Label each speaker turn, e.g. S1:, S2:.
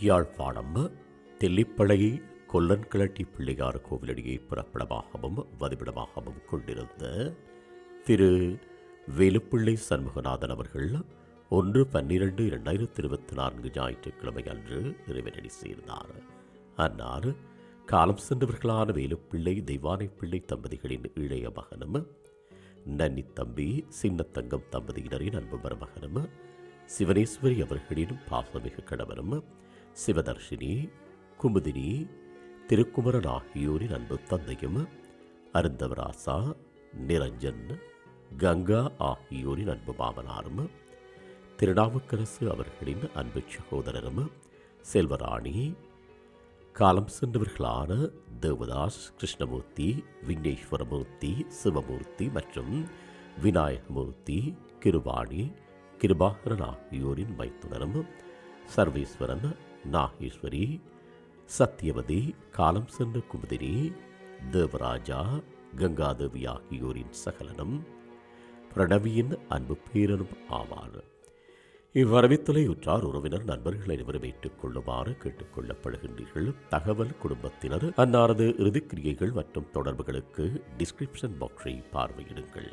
S1: யாழ்ப்பாணம் தெல்லிப்பளை கொல்லன் கிளட்டி பிள்ளையார் கோவிலடியை புறப்படமாகவும் வதிவிடமாகவும் கொண்டிருந்த திரு. வேலுப்பிள்ளை சண்முகநாதன் அவர்கள் ஒன்று பன்னிரண்டு இரண்டாயிரத்தி இருபத்தி நான்கு ஞாயிற்றுக்கிழமை அன்று இறைவனடி சேர்ந்தார். அன்னார் காலம் சென்றவர்களான வேலுப்பிள்ளை தெய்வானை பிள்ளை தம்பதிகளின் இளைய மகனும் நன்னி தம்பி சின்னத்தங்கம் தம்பதியினரின் அன்பு மருமகனும் சிவனேஸ்வரி அவர்களின் பாசமிகு கணவனும் சிவதர்ஷினி குமுதினி திருக்குமரன் ஆகியோரின் அன்பு தந்தையும் அருந்தவராசா நிரஞ்சன் கங்கா ஆகியோரின் அன்பு மாமனாரும் திருநாவுக்கரசு அவர்களின் அன்பு சகோதரரும் செல்வராணி காலம் சென்றவர்களான தேவதாஸ் கிருஷ்ணமூர்த்தி விக்னேஸ்வரமூர்த்தி சிவமூர்த்தி மற்றும் விநாயகமூர்த்தி கிருபாணி கிருபாகரன் ஆகியோரின் மைத்துனரும் சர்வேஸ்வரன் நாகேஸ்வரி சத்யவதி காலம் சென்ற குமுதினி தேவராஜா கங்காதேவி ஆகியோரின் சகலனும் பிரணவியின் அன்பு பேரனும் ஆவார். இவ்வரவித்தலை உற்றார் உறவினர் நண்பர்கள் அனைவரும் ஏற்றுக் கொள்ளுமாறு கேட்டுக் தகவல் குடும்பத்தினர் அன்னாரது இறுதிக்கிரியைகள் மற்றும் தொடர்புகளுக்கு டிஸ்கிரிப்ஷன் பாக்ஸை பார்வையிடுங்கள்.